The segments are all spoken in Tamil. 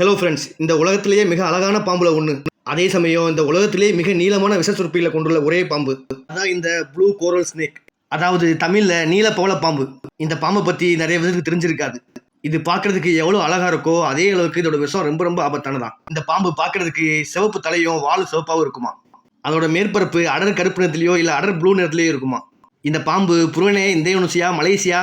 ஹலோ ஃப்ரெண்ட்ஸ் இந்த உலகத்திலேயே மிக அழகான பாம்புல ஒன்று அதே சமயம் இந்த உலகத்திலேயே மிக நீளமான விஷ சுரப்பிகளை கொண்டுள்ள ஒரே பாம்பு. அதான் இந்த ப்ளூ கோரல் ஸ்னேக் அதாவது தமிழில் நீல பவள பாம்பு. இந்த பாம்பை பற்றி நிறைய பேருக்கு தெரிஞ்சிருக்காது. இது பார்க்கறதுக்கு எவ்வளோ அழகாக இருக்கோ அதே அளவுக்கு இதோட விஷம் ரொம்ப ரொம்ப ஆபத்தானதான். இந்த பாம்பு பார்க்கறதுக்கு சிவப்பு தலையும் வால் சிவப்பாகவும் இருக்குமா? அதோட மேற்பரப்பு அடர் கருப்பு நிறத்துலையோ இல்லை அடர் ப்ளூ நிறத்துலையோ இருக்குமா? இந்த பாம்பு புருவனே இந்தோனேசியா மலேசியா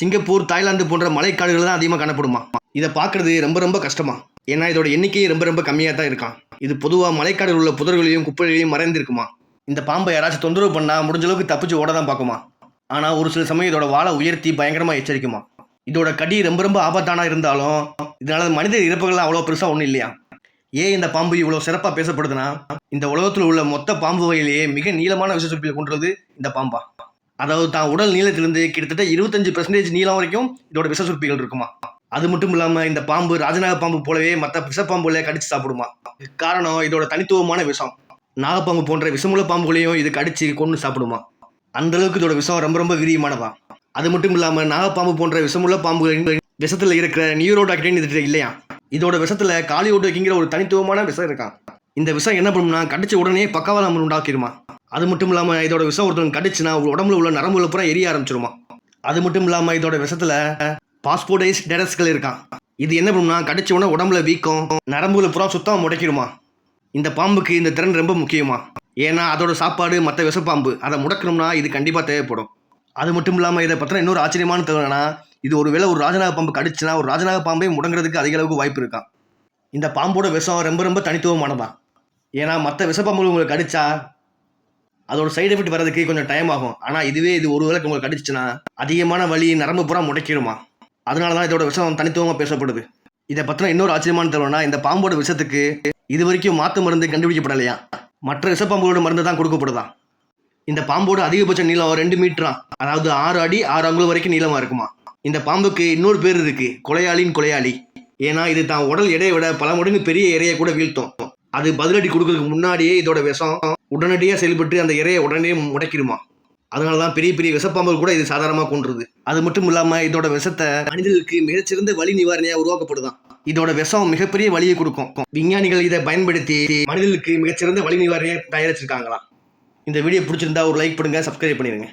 சிங்கப்பூர் தாய்லாந்து போன்ற மலைக்காடுகள் தான் அதிகமாக காணப்படுமா? இதை பார்க்கறது ரொம்ப ரொம்ப கஷ்டமா? ஏன்னா இதோட எண்ணிக்கை ரொம்ப ரொம்ப கம்மியாக தான் இருக்கான். இது பொதுவாக மலைக்காடுகள் உள்ள புதர்களையும் குப்பைகளையும் மறைந்திருக்குமா? இந்த பாம்பை யாராச்சும் தொந்தரவு பண்ணால் முடிஞ்ச அளவுக்கு தப்பிச்சு ஓட தான் பார்க்குமா? ஆனால் ஒரு சில சமயம் இதோட வாழை உயர்த்தி பயங்கரமாக எச்சரிக்குமா? இதோட கடி ரொம்ப ரொம்ப ஆபத்தானா இருந்தாலும் இதனால் மனித இறப்புகள்லாம் அவ்வளோ பெருசாக ஒன்றும் இல்லையா? ஏன் இந்த பாம்பு இவ்வளோ சிறப்பாக பேசப்படுதுன்னா இந்த உலகத்தில் உள்ள மொத்த பாம்பு வகையிலேயே மிக நீளமான விஷச்சுப்பில் கொண்டுறது இந்த பாம்பா. அதாவது தான் உடல் நீளத்திலிருந்து கிட்டத்தட்ட இருபத்தஞ்சு பெர்சன்டேஜ் நீளம் வரைக்கும் இதோட விஷ சுரப்பிகள் இருக்குமா. அது மட்டும் இல்லாமல் இந்த பாம்பு ராஜநாக பாம்பு போலவே மற்ற விஷப்பாம்புல கடிச்சு சாப்பிடுமா. காரணம் இதோட தனித்துவமான விஷம். நாகப்பாம்பு போன்ற விஷமுள்ள பாம்புகளையும் இது கடிச்சு கொண்டு சாப்பிடுமா. அந்த அளவுக்கு இதோட விஷம் ரொம்ப ரொம்ப விரியமானதா அது மட்டும் இல்லாமல் நாகப்பாம்பு போன்ற விஷமுள்ள பாம்புகளின் விஷத்தில் இருக்கிற நியூரோடாக்டின் இது இல்லையா. இதோட விஷத்துல காலியோடோக்கிங்கிற ஒரு தனித்துவமான விஷம் இருக்கான் இந்த விஷம் என்ன பண்ணும்னா கடிச்ச உடனே பக்கவாதம் உண்டாக்கிடுமா அது மட்டும் இல்லாமல் இதோட விஷம் ஒருத்தவங்க கடிச்சுன்னா உடம்புல உள்ள நரம்புல பூரா எரிய ஆரம்பிச்சிருமா? அது மட்டும் இல்லாமல் இதோட விஷத்தில் பாஸ்போர்டைஸ் டெரஸ்கள் இருக்கான். இது என்ன பண்ணும்னா கடிச்ச உடனே உடம்புல வீக்கம் நரம்புல பூரா சுத்தமாக முடைக்கிடுமா? இந்த பாம்புக்கு இந்த திறன் ரொம்ப முக்கியமா? ஏன்னா அதோட சாப்பாடு மற்ற விஷப்பாம்பு அதை முடக்கணும்னா இது கண்டிப்பாக தேவைப்படும். அது மட்டும் இல்லாமல் இதை பற்றின இன்னொரு ஆச்சரியமான தகவல்னா இது ஒரு வேளை ஒரு ராஜநாக பாம்பு கடிச்சுனா ஒரு ராஜநாக பாம்பே முடங்குறதுக்கு அதிக அளவுக்கு வாய்ப்பு இருக்கான். இந்த பாம்போட விஷம் ரொம்ப ரொம்ப தனித்துவமானதான் ஏன்னா மற்ற விஷப்பாம்புகள் உங்களுக்கு கடிச்சா அதோட சைடு எஃபெக்ட் வர்றதுக்கு கொஞ்சம் டைம் ஆகும். ஆனால் இதுவே இது ஒரு வேலைக்கு உங்களுக்கு கடிச்சுன்னா அதிகமான வலி நரம்பு பூரா முடைக்கிடுமா? அதனால தான் இதோட விஷம் தனித்துவமாக பேசப்படுது. இதை பற்றின இன்னொரு ஆச்சரியமான தருவம்னா இந்த பாம்போட விஷத்துக்கு இது வரைக்கும் மாற்று மருந்து கண்டுபிடிக்கப்படலையா? மற்ற விஷப்பாம்புகளோட மருந்து தான் கொடுக்கப்படுதான் இந்த பாம்போட அதிகபட்ச நீளம் ரெண்டு மீட்டரா அதாவது ஆறு அடி ஆறு அங்குலம் வரைக்கும் நீளமாக இருக்குமா? இந்த பாம்புக்கு இன்னொரு பேர் இருக்கு கொலையாளின் கொலையாளி. ஏன்னா இது தான் உடல் எடையை விட பல மடங்கு பெரிய இறையை கூட வீழ்த்தும். அது பதிலடி கொடுக்கறதுக்கு முன்னாடியே இதோட விஷம் உடனடியாக செயல்பட்டு அந்த இறையை உடனே முடைக்கிடுமா? அதனால தான் பெரிய பெரிய விஷப்பாம்புகள் கூட இது சாதாரணமாக கொன்றுது. அது மட்டும் இல்லாமல் இதோட விஷத்தை மனிதர்களுக்கு மிகச்சிறந்த வலி நிவாரணியாக உருவாக்கப்படுதான். இதோட விஷம் மிகப்பெரிய வலியை கொடுக்கும். விஞ்ஞானிகள் இதை பயன்படுத்தி மனிதர்களுக்கு மிகச்சிறந்த வலி நிவாரணியை தயாரிச்சிருக்காங்களாம். இந்த வீடியோ பிடிச்சிருந்தா ஒரு லைக் பண்ணுங்கள் சப்ஸ்கிரைப் பண்ணிடுங்க